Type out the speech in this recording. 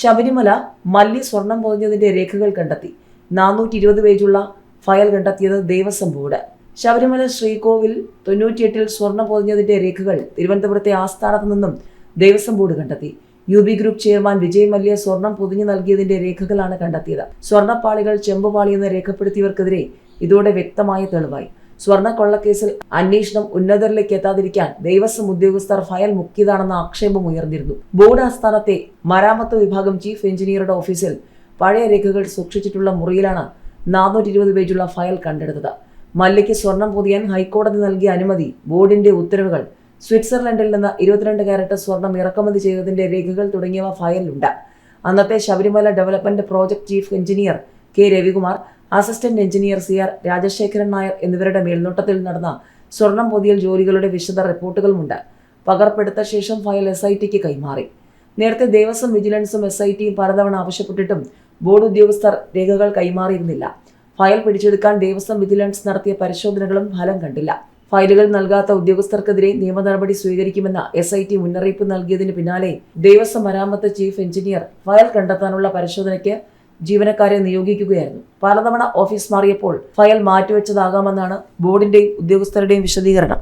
ശബരിമല മല്ലി സ്വർണം പൊതിഞ്ഞതിന്റെ രേഖകൾ കണ്ടെത്തി. നാനൂറ്റി ഇരുപത് പേജുള്ള ഫയൽ കണ്ടെത്തിയത് ദേവസ്വം ബോർഡ്. ശബരിമല ശ്രീകോവിൽ തൊണ്ണൂറ്റിയെട്ടിൽ സ്വർണം പൊതിഞ്ഞതിന്റെ രേഖകൾ തിരുവനന്തപുരത്തെ ആസ്ഥാനത്ത് നിന്നും ദേവസ്വം ബോർഡ് കണ്ടെത്തി. U B group chairman Vijay Mallya സ്വർണം പൊതിഞ്ഞു നൽകിയതിന്റെ രേഖകളാണ് കണ്ടെത്തിയത്. സ്വർണപ്പാളികൾ ചെമ്പുപാളി എന്ന് രേഖപ്പെടുത്തിയവർക്കെതിരെ ഇതോടെ വ്യക്തമായ തെളിവായി. സ്വർണ കൊള്ളക്കേസിൽ അന്വേഷണം ഉന്നതരിലേക്ക് എത്താതിരിക്കാൻ ദേവസ്വം ഉദ്യോഗസ്ഥർ ഫയൽ മുക്കിയതാണെന്ന ആക്ഷേപം ഉയർന്നിരുന്നു. ബോർഡ് ആസ്ഥാനത്തെ മരാമത്ത് വിഭാഗം ചീഫ് എഞ്ചിനീയറുടെ ഓഫീസിൽ പഴയ രേഖകൾ സൂക്ഷിച്ചിട്ടുള്ള മുറിയിലാണ് നാനൂറ്റി ഇരുപത് പേജുള്ള ഫയൽ കണ്ടെടുത്തത്. മല്ലയ്ക്ക് സ്വർണം പൊതിയാൻ ഹൈക്കോടതി നൽകിയ അനുമതി ബോർഡിന്റെ ഉത്തരവുകൾ സ്വിറ്റ്സർലൻഡിൽ നിന്ന് ഇരുപത്തിരണ്ട് കാരറ്റ് സ്വർണം ഇറക്കുമതി ചെയ്തതിന്റെ രേഖകൾ തുടങ്ങിയവ ഫയലിലുണ്ട്. അന്നത്തെ Sabarimala development project chief engineer K Ravikumar assistant engineer C R Rajasekharan Nair എന്നിവരുടെ മേൽനോട്ടത്തിൽ നടന്ന സ്വർണം പൊതിയൽ ജോലികളുടെ വിശദ റിപ്പോർട്ടുകളുമുണ്ട്. പകർപ്പെടുത്ത ശേഷം ഫയൽ എസ് ഐ ടിക്ക് കൈമാറി. നേരത്തെ ദേവസ്വം വിജിലൻസും എസ് ഐ ടിയും പലതവണ ആവശ്യപ്പെട്ടിട്ടും ബോർഡ് ഉദ്യോഗസ്ഥർ രേഖകൾ കൈമാറിയിരുന്നില്ല. ഫയൽ പിടിച്ചെടുക്കാൻ ദേവസ്വം വിജിലൻസ് നടത്തിയ പരിശോധനകളും ഫലം കണ്ടില്ല. ഫയലുകൾ നൽകാത്ത ഉദ്യോഗസ്ഥർക്കെതിരെ നിയമ നടപടി സ്വീകരിക്കുമെന്ന എസ് ഐ ടി മുന്നറിയിപ്പ് നൽകിയതിന് പിന്നാലെ ദേവസ്വം മരാമത്ത് ചീഫ് എഞ്ചിനീയർ ഫയൽ കണ്ടെത്താനുള്ള പരിശോധനയ്ക്ക് ജീവനക്കാരെ നിയോഗിക്കുകയായിരുന്നു. പലതവണ ഓഫീസ് മാറിയപ്പോൾ ഫയൽ മാറ്റിവെച്ചതാകാമെന്നാണ് ബോർഡിന്റെയും ഉദ്യോഗസ്ഥരുടെയും വിശദീകരണം.